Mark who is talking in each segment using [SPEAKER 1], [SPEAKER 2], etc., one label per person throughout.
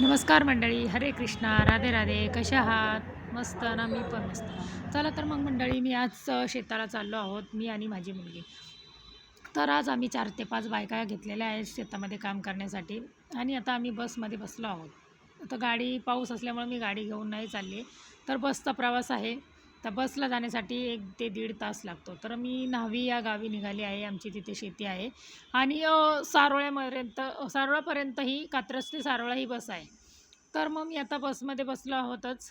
[SPEAKER 1] नमस्कार मंडळी हरे कृष्णा राधे राधे कशा आहात? मस्त ना मी पण मस्त. चला तर मग मंडळी मी आज शेताला चाललो आहोत मी आणि माझी मुलगी. तर आज आम्ही चार ते पाच बायका घेतलेल्या आहेत शेतामध्ये काम करण्यासाठी आणि आता आम्ही बसमध्ये बसलो आहोत. आता गाडी पाऊस असल्यामुळे मी गाडी घेऊन नाही चालली. तर बसचा प्रवास आहे. तर बसला जाण्यासाठी एक ते दीड तास लागतो. तर मी न्हावी या गावी निघाली आहे. आमची तिथे शेती आहे. आणि सारोळ्यापर्यंत सारोळापर्यंत ही कात्रज ते सारोळा ही बस आहे. तर मग मी आता बसमध्ये बसलो आहोतच.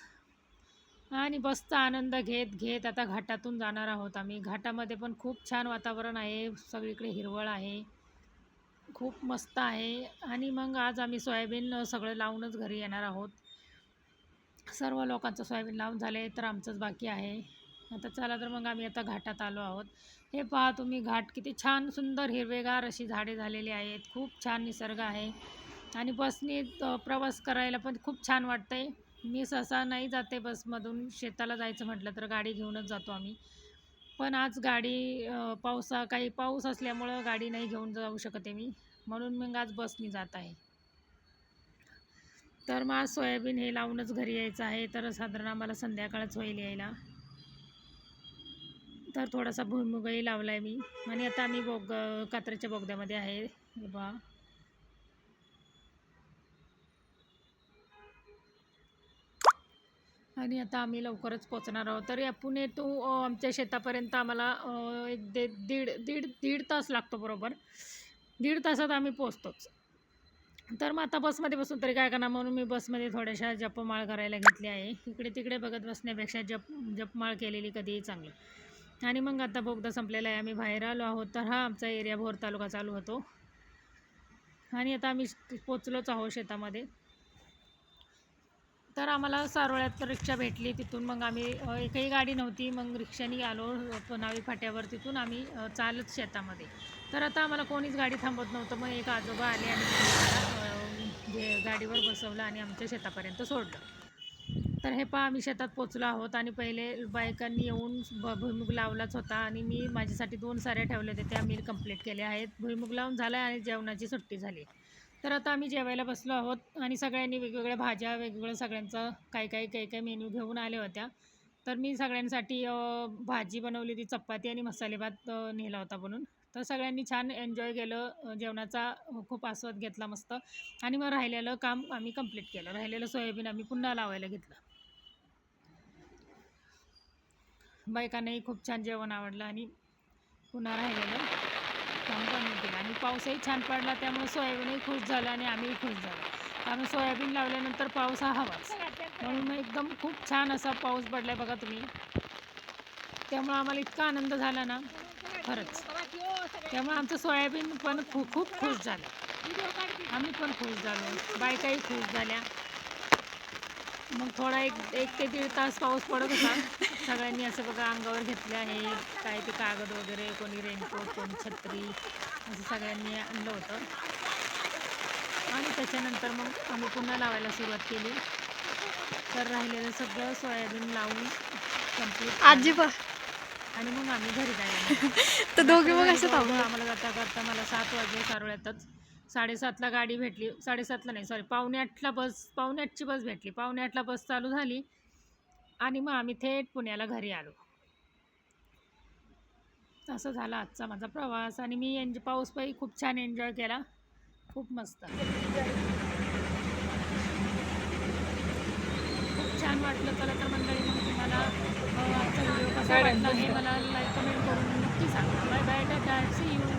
[SPEAKER 1] आणि बसचा आनंद घेत घेत आता घाटातून जाणार आहोत आम्ही. घाटामध्ये पण खूप छान वातावरण आहे. सगळीकडे हिरवळ आहे. खूप मस्त आहे. आणि मग आज आम्ही सोयाबीन सगळं लावूनच घरी येणार आहोत. सर्व लोकांचं सोयाबीन लावून झाले तर आमचंच बाकी आहे. आता चला तर मग आम्ही आता घाटात आलो आहोत. हे पहा तुम्ही घाट किती छान सुंदर हिरवेगार अशी झाडे झालेली आहेत. खूप छान निसर्ग आहे. आणि बसने प्रवास करायला पण खूप छान वाटतंय. मी सहसा नाही जाते बसमधून शेताला जायचं म्हटलं तर गाडी घेऊनच जातो आम्ही. पण आज गाडी पावसा काही पाऊस असल्यामुळं गाडी नाही घेऊन जाऊ शकते मी. म्हणून मग आज बसने जात आहे. तर मग आज सोयाबीन हे लावूनच घरी यायचं आहे. तर साधारण आम्हाला संध्याकाळच होईल यायला. तर थोडासा भुईमुगही लावला आहे मी. आणि आता आम्ही बोग कात्र्याच्या बोगद्यामध्ये आहे. बा आणि आता आम्ही लवकरच पोचणार आहोत. तर या पुणे टू आमच्या शेतापर्यंत आम्हाला एक दे दीड दीड दीड तास लागतो बरोबर. दीड तासात आम्ही पोचतोच. तर मग आता बसमध्ये बसून तरी काय करणार? म्हणून मी बसमध्ये थोड्याशा जपमाळ करायला घेतली आहे. इकडे तिकडे बघत बसण्यापेक्षा जप जपमाळ केलेली कधीही चांगलं. आणि मग आता बोगदा संपलेला आहे. आम्ही बाहेर आलो आहोत. तर हा आमचा एरिया भोर तालुका चालू होतो. आणि आता आम्ही पोचलोच आहोत शेतामध्ये. तर आम्हाला सारोळ्यात रिक्षा भेटली तिथून. मग आम्ही एकही गाडी नव्हती. मग रिक्षाने आलो पनावी फाट्यावर तिथून आम्ही चालत शेतामध्ये. तर आता आम्हाला कोणीच गाडी थांबत नव्हतं. मग एक आजोबा आले आणि गाडीवर बसवलं आणि आमच्या शेतापर्यंत सोडलं. तर हे पहा आम्ही शेतात पोचलो आहोत आणि पहिले बायकांनी येऊन ब भुईमुग लावलाच होता आणि मी माझ्यासाठी दोन साऱ्या ठेवल्या होत्या त्या मी कंप्लीट केल्या आहेत. भुईमुग लावून झाला आणि जेवणाची सुट्टी झाली. तर आता आम्ही जेवायला बसलो आहोत आणि सगळ्यांनी वेगवेगळ्या भाज्या वेगवेगळ्या सगळ्यांचा काही काही काही काही मेन्यू घेऊन आल्या होत्या. तर मी सगळ्यांसाठी भाजी बनवली होती चपाती आणि मसाले भात नेला होता बनून. तर सगळ्यांनी छान एन्जॉय केलं. जेवणाचा खूप आस्वाद घेतला मस्त. आणि मग राहिलेलं काम आम्ही कंप्लीट केलं. राहिलेलं सोयाबीन आम्ही पुन्हा लावायला घेतलं. बायकांनाही खूप छान जेवण आवडलं आणि पुन्हा राहिलेलं काम कमी केलं. आणि पाऊसही छान पडला त्यामुळे सोयाबीनही खुश झालं आणि आम्हीही खुश झालो. कारण सोयाबीन लावल्यानंतर पाऊस हा हवाच. म्हणून मग एकदम खूप छान असा पाऊस पडला आहे बघा तुम्ही. त्यामुळे आम्हाला इतका आनंद झाला ना. खरंच. त्यामुळे आमचं सोयाबीन पण खूप खूप खुश झालं. आम्ही पण खुश झालो. बायकाही खुश झाल्या. मग थोडा एक एक ते दीड तास पाऊस पडत होता. सगळ्यांनी असं बघा अंगावर घेतले आहे काय ते कागद वगैरे कोणी रेनकोट कोणी छत्री असं सगळ्यांनी आणलं होतं. आणि त्याच्यानंतर मग आम्ही पुन्हा लावायला सुरुवात केली. तर राहिलेलं सगळं सोयाबीन लावून कंप्लीट
[SPEAKER 2] आजी
[SPEAKER 1] आणि मग आम्ही घरी जायला.
[SPEAKER 2] तर दोघे मग असं
[SPEAKER 1] आम्हाला जाता करता मला सात वाजले सारोळ्यातच साडेसातला गाडी भेटली. साडेसातला नाही सॉरी पावणे आठला बस पावणे आठची बस भेटली. पावणे आठला बस चालू झाली आणि मग आम्ही थेट पुण्याला घरी आलो. असं झाला आजचा माझा प्रवास आणि मी एन्ज पाऊस पायी खूप छान एन्जॉय केला. खूप मस्त. खूप छान वाटलं चला तर कसं वाटलं हे मला लाईक कमेंट करून नक्की सांगा. Bye bye ta see you